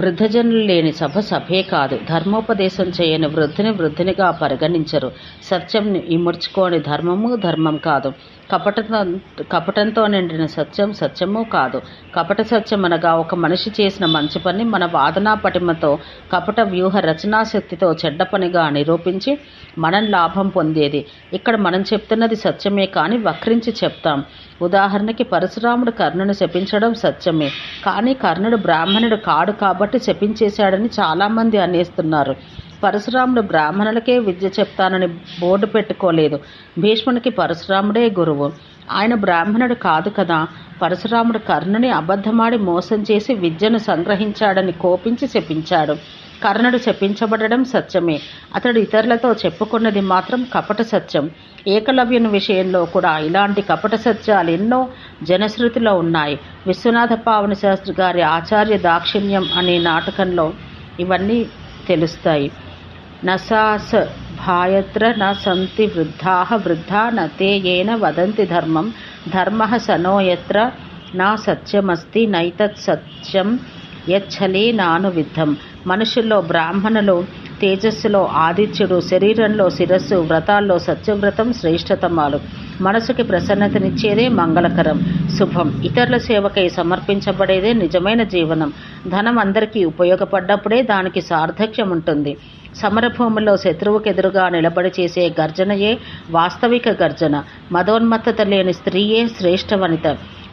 వృద్ధజనులు లేని సభ సభే కాదు. ధర్మోపదేశం చేయని వృద్ధిని వృద్ధినిగా పరిగణించరు. సత్యం ఇముడ్చుకోని ధర్మము ధర్మం కాదు. కపట కపటంతో నిండిన సత్యం సత్యము కాదు. కపట సత్యం అనగా ఒక మనిషి చేసిన మంచి పని మన వాదనా పటిమతో కపట వ్యూహ రచనా శక్తితో చెడ్డ పనిగా నిరూపించి మనం లాభం పొందేది. ఇక్కడ మనం చెప్తున్నది సత్యమే కానీ వక్రించి చెప్తాం. ఉదాహరణకి పరశురాముడు కర్ణుని శపించడం సత్యమే. కానీ కర్ణుడు బ్రాహ్మణుడు కాడు కాబట్టి శపించేశాడని చాలామంది అనేస్తున్నారు. పరశురాముడు బ్రాహ్మణులకే విద్య చెప్తానని బోర్డు పెట్టుకోలేదు. భీష్మునికి పరశురాముడే గురువు. ఆయన బ్రాహ్మణుడు కాదు కదా. పరశురాముడు కర్ణుని అబద్ధమాడి మోసం చేసి విద్యను సంగ్రహించాడని కోపించి చెప్పించాడు. కర్ణుడు చెప్పించబడడం సత్యమే. అతడు ఇతరులతో చెప్పుకున్నది మాత్రం కపట సత్యం. ఏకలవ్యుని విషయంలో కూడా ఇలాంటి కపట సత్యాలు ఎన్నో జనశ్రుతిలో ఉన్నాయి. విశ్వనాథ పావన శాస్త్రి గారి ఆచార్య దాక్షిణ్యం అనే నాటకంలో ఇవన్నీ తెలుస్తాయి. నసాస్ భాయత్ర న సంతి వృద్ధా వృద్ధా న ఏన వదంతి ధర్మం ధర్మ సనోయత్ర నా సత్యమస్తి నైతత్ సత్యం యచ్చలే నాను విద్ధం మనుషుల్లో బ్రాహ్మణులు తేజస్సులో ఆదిత్యుడు శరీరంలో శిరస్సు వ్రతాల్లో సత్యవ్రతం శ్రేష్టతమాలు మనసుకి ప్రసన్నతనిచ్చేదే మంగళకరం శుభం। ఇతరుల సేవకై సమర్పించబడేదే నిజమైన జీవనం। ధనం అందరికీ ఉపయోగపడ్డప్పుడే దానికి సార్థక్యం ఉంటుంది సమరభూమిలో శత్రువుకెదురుగా నిలబడి చేసే గర్జనయే వాస్తవిక గర్జన. మదోన్మత్తత లేని స్త్రీయే శ్రేష్ఠ వనిత.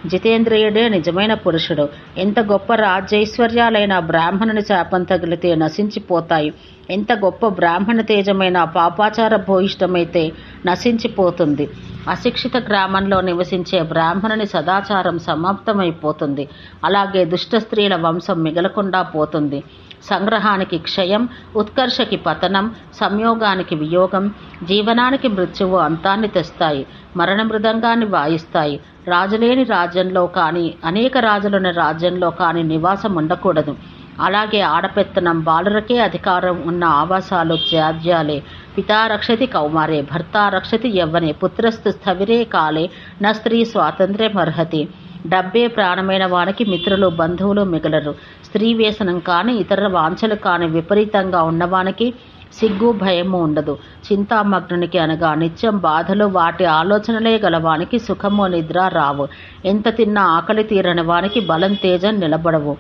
జితేంద్రియుడే నిజమైన పురుషుడు. ఎంత గొప్ప రాజ్యైశ్వర్యాలైన బ్రాహ్మణుని శాపం తగిలితే నశించిపోతాయి. ఎంత గొప్ప బ్రాహ్మణ తేజమైన పాపాచార భూయిష్టమైతే నశించిపోతుంది. అశిక్షిత గ్రామంలో నివసించే బ్రాహ్మణుని సదాచారం సమాప్తమైపోతుంది. అలాగే దుష్ట స్త్రీల వంశం మిగలకుండా పోతుంది. సంగ్రహానికి క్షయం ఉత్కర్షకి పతనం సంయోగానికి వియోగం జీవనానికి మృత్యువు అంతాన్ని తెస్తాయి మరణ మృదంగాన్ని వాయిస్తాయి. రాజులేని రాజ్యంలో కానీ అనేక రాజులున్న రాజ్యంలో కానీ నివాసం ఉండకూడదు. అలాగే ఆడపెత్తనం బాలురకే అధికారం ఉన్న ఆవాసాలు త్యాజ్యాలే. పితా రక్షతి కౌమారే భర్త రక్షతి యవ్వనే పుత్రస్థు స్థవిరే కాలే న స్త్రీ స్వాతంత్ర్యమర్హతి. డబ్బే ప్రాణమైన వానికి మిత్రులు బంధువులు మిగలరు. స్త్రీ వ్యసనం కానీ ఇతర వాంఛలు కానీ విపరీతంగా ఉన్నవానికి సిగ్గు భయము ఉండదు. చింతామగ్నునికి అనగా నిత్యం బాధలు వాటి ఆలోచనలే గలవానికి సుఖము నిద్ర రావు. ఎంత తిన్నా ఆకలి తీరని వానికి బలం తేజం నిలబడవు.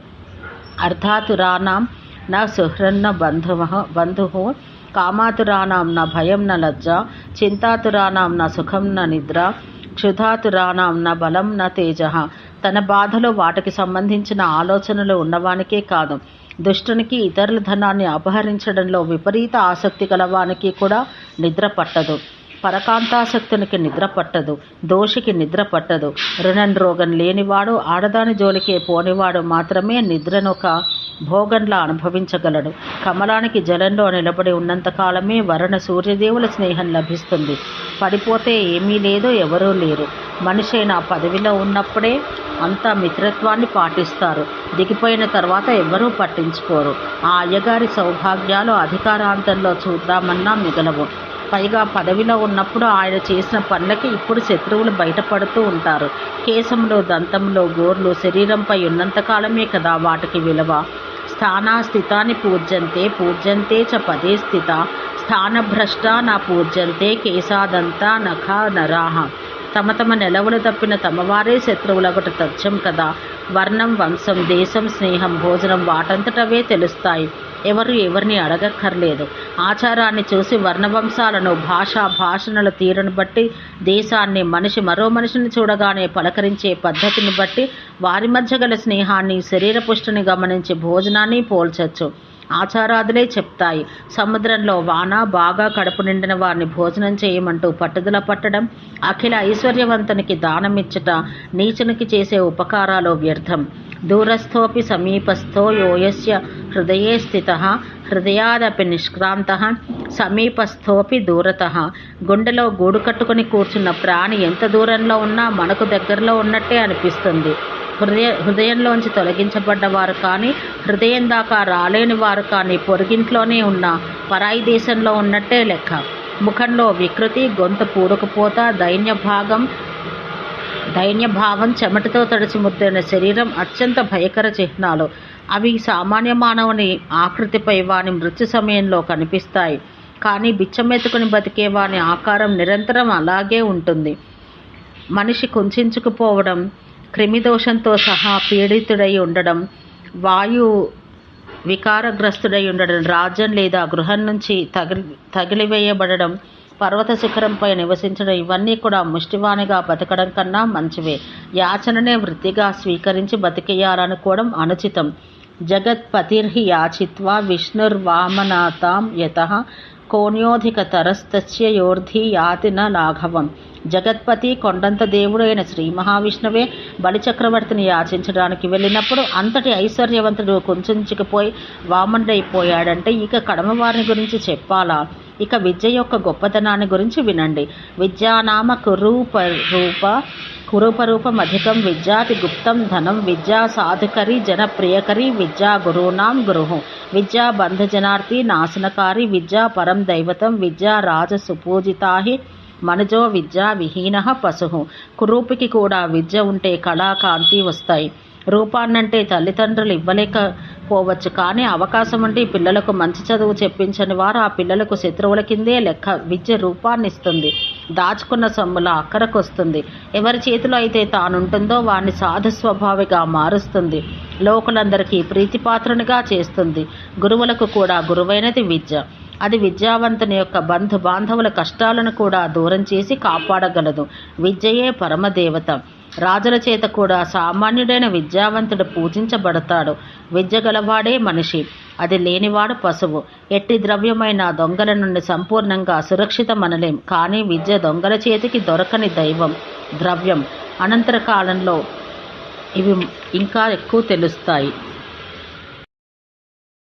అర్థాతురానాం నా సుహ్రన్న బంధు బంధు కామాతురానాం నా భయం నా లజ్జ చింతాతురానాం నా సుఖం నా నిద్ర క్షుధాతురానాం నా బలం నా తేజ. తన బాధలో వాటికి సంబంధించిన ఆలోచనలు ఉన్నవానికే కాదు. దుష్టునికి ఇతరుల ధనాన్ని అపహరించడంలో విపరీత ఆసక్తి గలవానికి కూడా నిద్ర పట్టదు. పరకాంతాసక్తునికి నిద్ర పట్టదు దోషికి నిద్ర పట్టదు. రుణం రోగం లేనివాడు ఆడదాని జోలికే పోనివాడు మాత్రమే నిద్రనొక భోగంలా అనుభవించగలడు. కమలానికి జలంలో నిలబడి ఉన్నంతకాలమే వరణ సూర్యదేవుల స్నేహం లభిస్తుంది. పడిపోతే ఏమీ లేదో ఎవరూ లేరు. మనిషైన పదవిలో ఉన్నప్పుడే అంతా మిత్రత్వాన్ని పాటిస్తారు. దిగిపోయిన తర్వాత ఎవ్వరూ పట్టించుకోరు. ఆ అయ్యగారి సౌభాగ్యాలు అధికారాంతంలో చూద్దామన్నా మిగలవు. పైగా పదవిలో ఉన్నప్పుడు ఆయన చేసిన పనులకి ఇప్పుడు శత్రువులు బయటపడుతూ ఉంటారు. కేశంలో దంతంలో గోర్లు శరీరంపై ఉన్నంతకాలమే కదా వాటికి విలువ. స్థానా స్థితాన్ని పూజ్యంతే పూజ్యంతే చ పదే స్థిత. స్థానభ్రష్ట నా పూజ్యంతే కేశాదంతా నఖ నరాహ. తమ తమ నెలవులు తప్పిన తమవారే శత్రువులొకటి తథ్యం కదా. వర్ణం వంశం దేశం స్నేహం భోజనం వాటంతటవే తెలుస్తాయి. ఎవరు ఎవరిని అడగక్కర్లేదు. ఆచారాన్ని చూసి వర్ణవంశాలను భాష భాషణల తీరును బట్టి దేశాన్ని మనిషి మరో మనిషిని చూడగానే పలకరించే పద్ధతిని బట్టి వారి మధ్య గల స్నేహాన్ని శరీర పుష్టిని గమనించి భోజనాన్ని పోల్చొచ్చు. ఆచారాదులే చెప్తాయి. సముద్రంలో వాన బాగా కడుపు నిండిన వారిని భోజనం చేయమంటూ పట్టుదల పట్టడం అఖిల ఐశ్వర్యవంతునికి దానమిచ్చట నీచునికి చేసే ఉపకారాలు వ్యర్థం. దూరస్థోపి సమీపస్థో యోయస్య హృదయే స్థిత హృదయాదపి నిష్క్రాంత సమీపస్థోపి దూరత. గుండెలో గూడు కట్టుకుని కూర్చున్న ప్రాణి ఎంత దూరంలో ఉన్నా మనకు దగ్గరలో ఉన్నట్టే అనిపిస్తుంది. హృదయ హృదయంలోంచి తొలగించబడ్డవారు కానీ హృదయం దాకా రాలేని వారు కానీ పొరుగింట్లోనే ఉన్న పరాయి దేశంలో ఉన్నట్టే లెక్క. ముఖంలో వికృతి గొంతు పూడకపోత దైన్య భాగం దైన్యభావం చెమటతో తడిచి ముద్దైన శరీరం అత్యంత భయకర చిహ్నాలు. అవి సామాన్య మానవుని ఆకృతిపై వాని మృత్యు సమయంలో కనిపిస్తాయి. కానీ బిచ్చమెత్తుకుని బతికే వాని ఆకారం నిరంతరం అలాగే ఉంటుంది. మనిషి కుంచుకుపోవడం క్రిమిదోషంతో సహా పీడితుడై ఉండడం వాయు వికారగ్రస్తుడై ఉండడం రాజ్యం లేదా గృహం నుంచి తగిలి తగిలివేయబడడం పర్వత శిఖరంపై నివసించడం ఇవన్నీ కూడా ముష్టివాణిగా బతకడం కన్నా మంచివే. యాచననే వృత్తిగా స్వీకరించి బతికేయాలనుకోవడం అనుచితం. జగత్పతిర్హి యాచిత్వా విష్ణుర్వామనాథాం యత కోణ్యోధిక తరస్తస్య యోర్ధి యాతి లాఘవం జగత్పతి కొండంత దేవుడైన శ్రీ మహావిష్ణువే బలిచక్రవర్తిని యాచించడానికి వెళ్ళినప్పుడు అంతటి ఐశ్వర్యవంతుడు కుంచుకుపోయి వామండైపోయాడంటే ఇక కడమవారిని గురించి చెప్పాలా? ఇక విద్య యొక్క గొప్పతనాన్ని గురించి వినండి. విద్యానామ కురూప రూప కురూపరూపం అధికం విద్యాతి గుప్తం ధనం విద్యా సాధుకరి జనప్రియకరి విద్యా గురూణాం గురుహు విద్యా బంధజనార్థి నాశనకారి విద్యా పరం దైవతం విద్యా రాజ సుపూజితాహి మనజో విద్యా విహీన పశు. కురూపికి కూడా విద్య ఉంటే కళాకాంతి వస్తాయి. రూపాన్నంటే తల్లిదండ్రులు ఇవ్వలేకపోవచ్చు కానీ అవకాశం ఉంటే పిల్లలకు మంచి చదువు చెప్పించని వారు ఆ పిల్లలకు శత్రువుల కిందే లెక్క విద్య రూపాన్నిస్తుంది. దాచుకున్న సొమ్ముల అక్కరకొస్తుంది. ఎవరి చేతిలో అయితే తానుంటుందో వారిని సాధు స్వభావిగా మారుస్తుంది. లోకులందరికీ ప్రీతిపాత్రునిగా చేస్తుంది. గురువులకు కూడా గురువైనది విద్య. అది విద్యావంతుని యొక్క బంధు బాంధవుల కష్టాలను కూడా దూరం చేసి కాపాడగలదు. విద్యయే పరమదేవత. రాజుల చేత కూడా సామాన్యుడైన విద్యావంతుడు పూజించబడతాడు. విద్య గలవాడే మనిషి. అది లేనివాడు పశువు. ఎట్టి ద్రవ్యమైన దొంగల నుండి సంపూర్ణంగా సురక్షితమనలేం. కానీ విద్య దొంగల చేతికి దొరకని దైవం ద్రవ్యం. అనంతర కాలంలో ఇవి ఇంకా ఎక్కువ తెలుస్తాయి.